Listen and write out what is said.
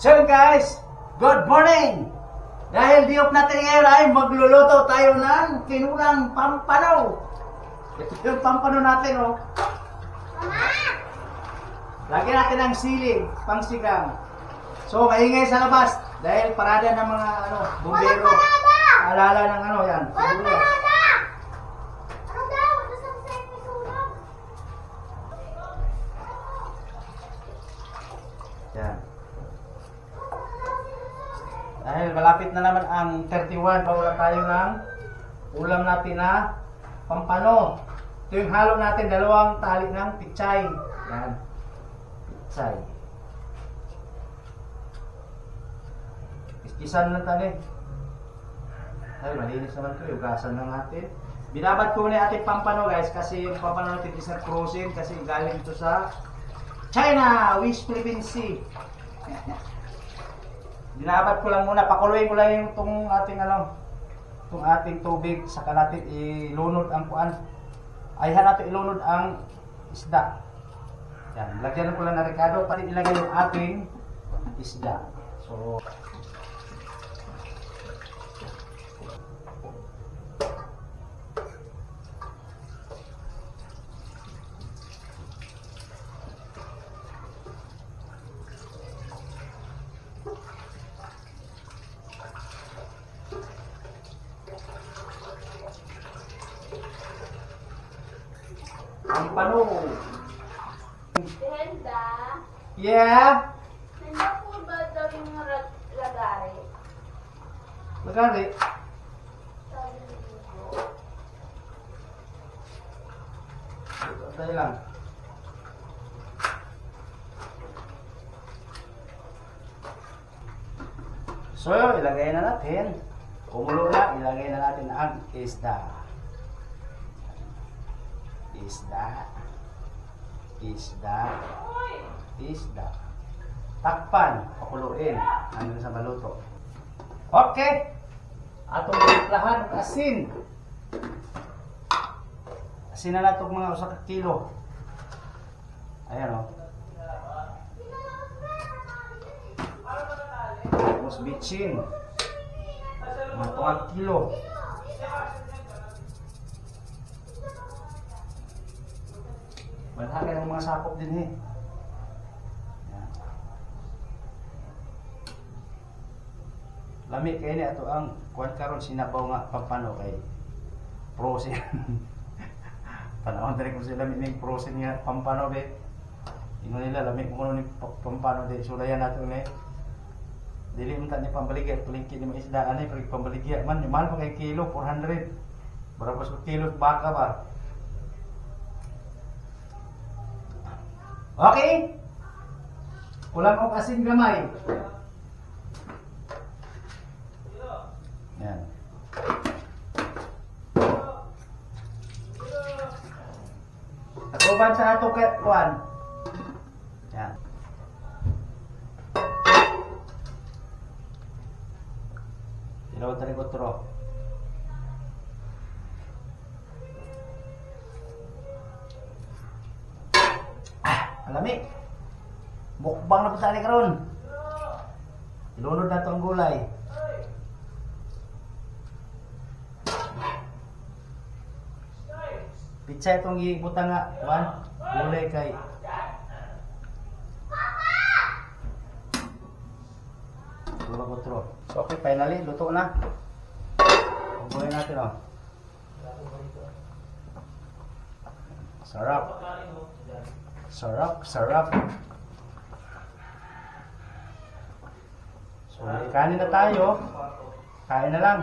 So guys, good morning! Dahil diop natin ngayon ay magluluto tayo ng kinulang pampano. Ito yung pampano natin oh. Lagyan natin ng sili, pangsigang. So maingay sa labas dahil parada ng mga ano, bumbero. Alala ng ano yan. sibuyas. Ano daw? Nasaan sa? Yan. Dahil malapit na naman ang 31, bawala tayo ng ulam natin na pampano. Ito yung halo natin, dalawang tali ng pichay. Yan. Pichay. Iskisan lang tali. Ay, malinis naman ito. Ugasan lang natin. Binabad ko na ating pampano guys kasi yung pampano natin is not kasi galing ito sa China, Wish Philippine Sea. Binabad ko lang muna, pakuluin ko lang yung tong ating ano, tong ating tubig, saka natin ilunod ang kuan. Ayahan natin ilunod ang isda. Yan, lagyan ko lang na rekado para ilagay yung ating isda. So, ang pano. Brenda, Yeah, nandiyan po ba daw yung rag- lagari? magari. Sabi niyo. Tayo lang. So, ilagay na natin. Kumulo na, ilagay na natin ang isda. Isda. Isda. Isda. Takpan, pakuluin hanggang sa maluto. Okay. Atong timplahan ng asin. Asin na nato mga usa ka kilo. Ayan o. Tapos bitchin. Mga kilo. Malaki ng mga sakop din eh. Yan. Lami kay ni ato ang kuan karon sinabaw nga pampano kay frozen. Panahon diri ko sila mining frozen nga pampano be. Ino nila lami mo ni pa- pampano de sulayan nato ni. Dili man ni pambaligya tulingki ni mga isda ani pero pambaligya man ni mahal pa kay kilo 400. Berapa kilo baka ba? Okay? Kulang og asin gamay. Yan. Nakuban sa ato kay kuan. Yan. Ilaw tali ko tro. Alami. Mukbang na po tali karon. Ilunod na to ang gulay. Pizza itong ibutan nga, Juan. Gulay kay. Dua kutro. So, okay, finally, luto na. Pagulay natin, oh. Sarap. Sarap, sarap. So, kanin na tayo. Kain na lang.